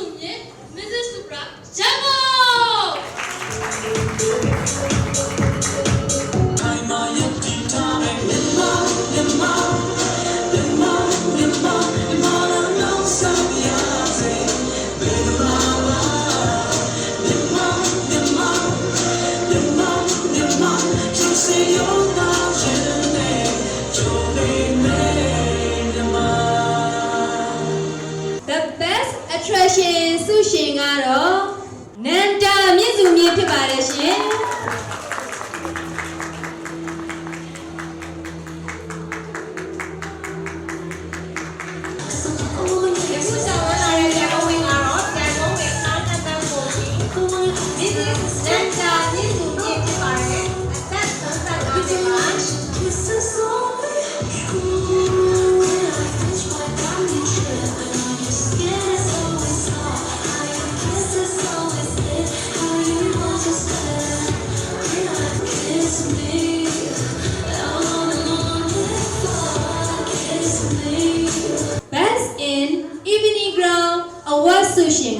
souvenir, mais best attraction ဆုရှင်ကတော့နန္တာမြင့်စုမြင့်ဖြစ်ပါတယ်ရှင်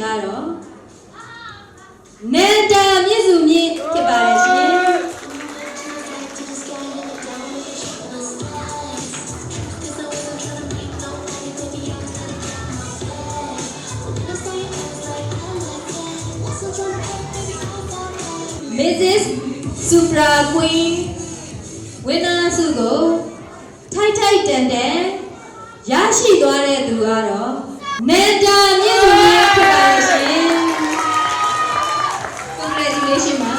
ကတော့နန္တာမြင့်စုမြင့်ဖြစ်ပါတယ်ရှင် Mrs. Supra Queen ဝင်းနာစုကိုထိုက်ထိုက်တန်တန်ရရှိသွားတဲ့သူကတော့နန္ဒာမြင့် Congratulations ပါ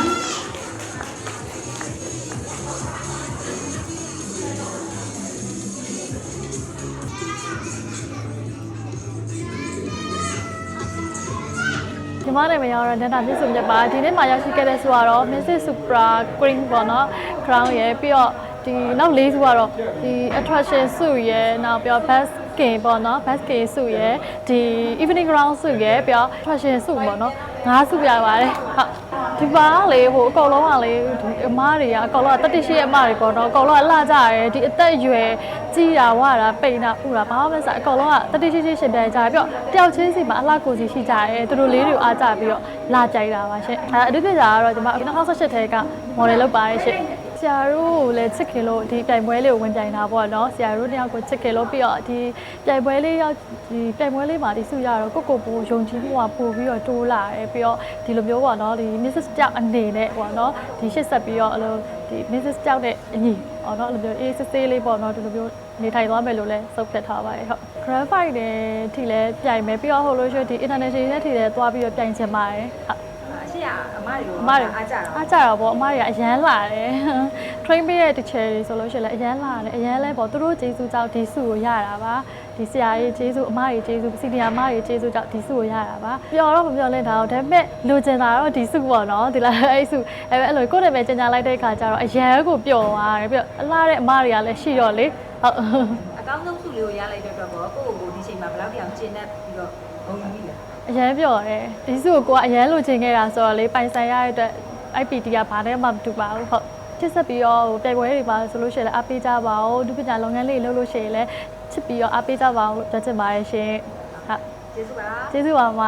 ဒီမှာလည်းမရောက်တော့ဒန်တာပြည့်စုံမြတ်ပါဒီနေ့မှာရောက်ရှိခဲ့တဲ့ဆိုတော့ Mrs Supra Green ပေါ့နော် crown ရယ်ပြီးတော့ဒီနောက်လေးစုကတော့ဒီ attraction စုရယ်နောက်ပြီးတော့ best skin ပေါ့နော် best skin စုရယ်ဒီ evening ground စုရယ်ပြီးတော့ attraction စုပေါ့နော်ငါးစုရပါတယ်ဟုတ်ဒီပါကလေဟိုအကောင်လုံးကလေဒီအမားတွေကအကောင်လုံးကတက်တရှိရဲ့အမားတွေပေါ့နော်အကောင်လုံးကလှကြရဲဒီအသက်အရွယ်ကြီးတာဝတာပိန်တာဥတာဘာမှမစအကောင်လုံးကတက်တရှိရှိရှင်ပြန်ကြရပြီးတော့တယောက်ချင်းစီမှာအလှကိုစီရှိကြရဲသူတို့လေးတွေကိုအားကြပြီးတော့လာကြိုက်တာပါရှင်အဲအဓိပ္ပာယ်ကတော့ဒီမှာ2018ထဲက model လုပ်ပါရဲ့ရှင် ဆရာတို့ကိုလည်းချစ်ခင်လို့ဒီပြိုင်ပွဲလေးကိုဝင်ပြိုင်တာပေါ့နော်ဆရာတို့တယောက်ကိုချစ်ခင်လို့ပြီးတော့ဒီပြိုင်ပွဲလေးရောက်ဒီပြိုင်ပွဲလေးမှာဒီစုရတော့ကိုကိုပိုယုံကြည်မှုကပို့ပြီးတော့တိုးလာတယ်ပြီးတော့ဒီလိုမျိုးပေါ့နော်ဒီ Mrs. ကြောက်အနေနဲ့ပေါ့နော်ဒီရှစ်ဆက်ပြီးတော့အဲ့လိုဒီ Mrs. ကြောက်တဲ့အညီပေါ့နော်အဲ့လိုမျိုးအေးစစ်ဆေးလေးပေါ့နော်ဒီလိုမျိုးနေထိုင်သွားမယ်လို့လည်းစုပ်ဖြတ်ထားပါတယ်ဟုတ် Grand Fight နဲ့ထိလည်းပြိုင်မယ်ပြီးတော့ဟိုလိုရှိဒီ International နဲ့ထိလည်းသွားပြီးတော့ပြိုင်ချင်ပါတယ်ဟုတ်အ ရှိရအမတွေကိုအမတွေအားကြတော့အားကြတော့ဗောအမတွေကအရန်လာတယ် train ပေးတဲ့ teacher တွေဆိုလို့ရှိရင်လည်းအရန်လာတယ်အရန်လဲဗောသူတို့ကျေးဇူးကြောင့်ဒီစုကိုရတာပါဒီဆရာကြီးကျေးဇူးအမကြီးကျေးဇူးစီနီယာမကြီးကျေးဇူးကြောင့်ဒီစုကိုရတာပါပျော်တော့မပျော်လဲတာတော့ဒါပေမဲ့လိုချင်တာတော့ဒီစုပေါ့နော်ဒီလားအဲ့စုအဲ့အဲ့လိုကိုယ့်နာမည်ကျင်ညာလိုက်တဲ့ခါကျတော့အရန်ကိုပျော်သွားတယ်ပြီးတော့အလားတဲ့အမတွေကလည်းရှိတော့လေဟုတ်အကောင်းဆုံးစုလေးကိုရလိုက်တဲ့အတွက်ပေါ့ကိုယ့်ကိုယ်ကိုဒီချိန်မှာဘယ်လောက်တောင်ကျင့်တတ်ပြီးတော့ဘုံယူမိလား အရန်ပျော်တယ်ဒီစုကိုကိုကအရန်လိုချင်ခဲ့တာဆိုတော့လေပိုင်ဆိုင်ရတဲ့အတွက် IPT ကဘာနဲ့မှမတူပါဘူးဟုတ်ချစ်ဆက်ပြီးတော့ဟိုပြိုင်ပွဲတွေပါဆိုလို့ရှိရင်လည်းအားပေးကြပါဦးဒုပညာလုပ်ငန်းလေးလုပ်လို့ရှိရင်လည်းချစ်ပြီးတော့အားပေးကြပါဦးလို့ပြောချင်ပါတယ်ရှင်ဟုတ်ကျေးဇူးပါကျေးဇူးပါအမ